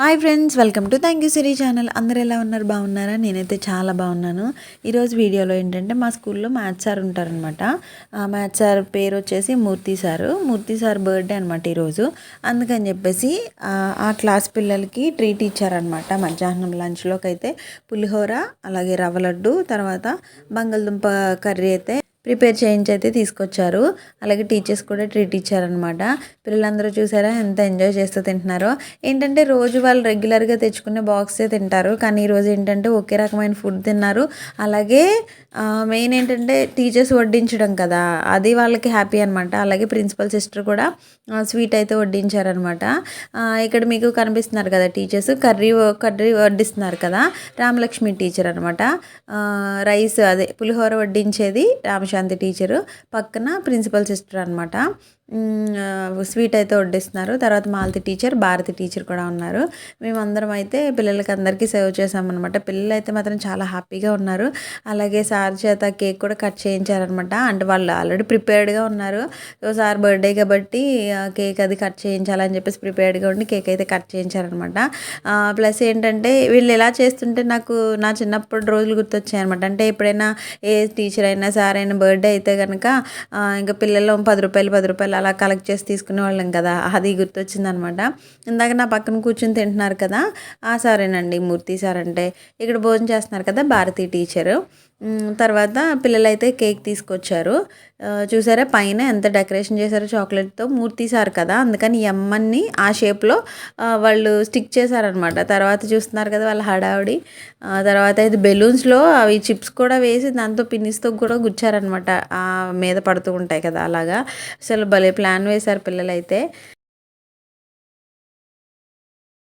Hi friends welcome to thank you Siri channel. అందరు ఎలా ఉన్నారు? బాగున్నారా? నేనైతే చాలా బాగున్నాను. ఈరోజు వీడియోలో ఏంటంటే మా స్కూల్లో మ్యాథ్స్ సార్ ఉంటారనమాట మ్యాథ్స్ సార్ పేరు వచ్చేసి Murthy sir. Murthy sir birthday అనమాట ఈరోజు అందుకని చెప్పేసి ఆ క్లాస్ పిల్లలకి ట్రీట్ ఇచ్చారనమాట మధ్యాహ్నం లంచ్లోకి అయితే పులిహోర అలాగే రవ్వ లడ్డు తర్వాత బంగాళదుంప కర్రీ అయితే ప్రిపేర్ చేయించి అయితే తీసుకొచ్చారు. అలాగే టీచర్స్ కూడా ట్రీట్ ఇచ్చారనమాట పిల్లలందరూ చూసారా ఎంత ఎంజాయ్ చేస్తూ తింటున్నారో. ఏంటంటే రోజు వాళ్ళు రెగ్యులర్గా తెచ్చుకునే బాక్సే తింటారు. కానీ ఈరోజు ఏంటంటే ఒకే రకమైన ఫుడ్ తిన్నారు. అలాగే మెయిన్ ఏంటంటే టీచర్స్ వడ్డించడం కదా. అది వాళ్ళకి హ్యాపీ అనమాట అలాగే ప్రిన్సిపల్ సిస్టర్ కూడా స్వీట్ అయితే వడ్డించారనమాట ఇక్కడ మీకు కనిపిస్తున్నారు కదా టీచర్స్. కర్రీ కర్రీ వడ్డిస్తున్నారు కదా. రామలక్ష్మి టీచర్ అనమాట రైస్ అదే పులిహోర వడ్డించేది శాంతి టీచరు పక్కన ప్రిన్సిపల్ సిస్టర్ అనమాట స్వీట్ అయితే వడ్డిస్తున్నారు. తర్వాత మాలతి టీచర్ భారతి టీచర్ కూడా ఉన్నారు. మేమందరం అయితే పిల్లలకి అందరికీ సర్వ్ చేసామన్నమాట పిల్లలు అయితే మాత్రం చాలా హ్యాపీగా ఉన్నారు. అలాగే సార్ చేత కేక్ కూడా కట్ చేయించారనమాట అంటే వాళ్ళు ఆల్రెడీ ప్రిపేర్డ్గా ఉన్నారు. సో సార్ బర్త్డే కాబట్టి కేక్ అది కట్ చేయించాలని చెప్పేసి ప్రిపేర్డ్గా ఉండి కేక్ అయితే కట్ చేయించారనమాట ప్లస్ ఏంటంటే వీళ్ళు ఎలా చేస్తుంటే నాకు నా చిన్నప్పుడు రోజులు గుర్తొచ్చాయి అనమాట అంటే ఎప్పుడైనా ఏ టీచర్ అయినా సార్ అయినా బర్త్డే అయితే కనుక ఇంకా పిల్లలు పది రూపాయలు పది రూపాయలు అలా కలెక్ట్ చేసి తీసుకునే వాళ్ళం కదా. అది గుర్తొచ్చిందనమాట. ఇందాక నా పక్కన కూర్చొని తింటున్నారు కదా. ఆ సారేనండి మూర్తి సార్ అంటే ఇక్కడ భోజనం చేస్తున్నారు కదా భారతీ టీచరు తర్వాత పిల్లలైతే కేక్ తీసుకొచ్చారు. చూసారా పైన ఎంత డెకరేషన్ చేశారో చాక్లెట్తో మూర్తి సార్ కదా అందుకని ఎమ్మని ఆ షేప్లో వాళ్ళు స్టిక్ చేశారనమాట తర్వాత చూస్తున్నారు కదా వాళ్ళ హడావిడి. తర్వాత అయితే బెలూన్స్లో అవి చిప్స్ కూడా వేసి దాంతో పిన్నిస్తో కూడా గుచ్చారనమాట ఆ మీద పడుతూ ఉంటాయి కదా అలాగా. అసలు భలే ప్లాన్ వేశారు పిల్లలైతే.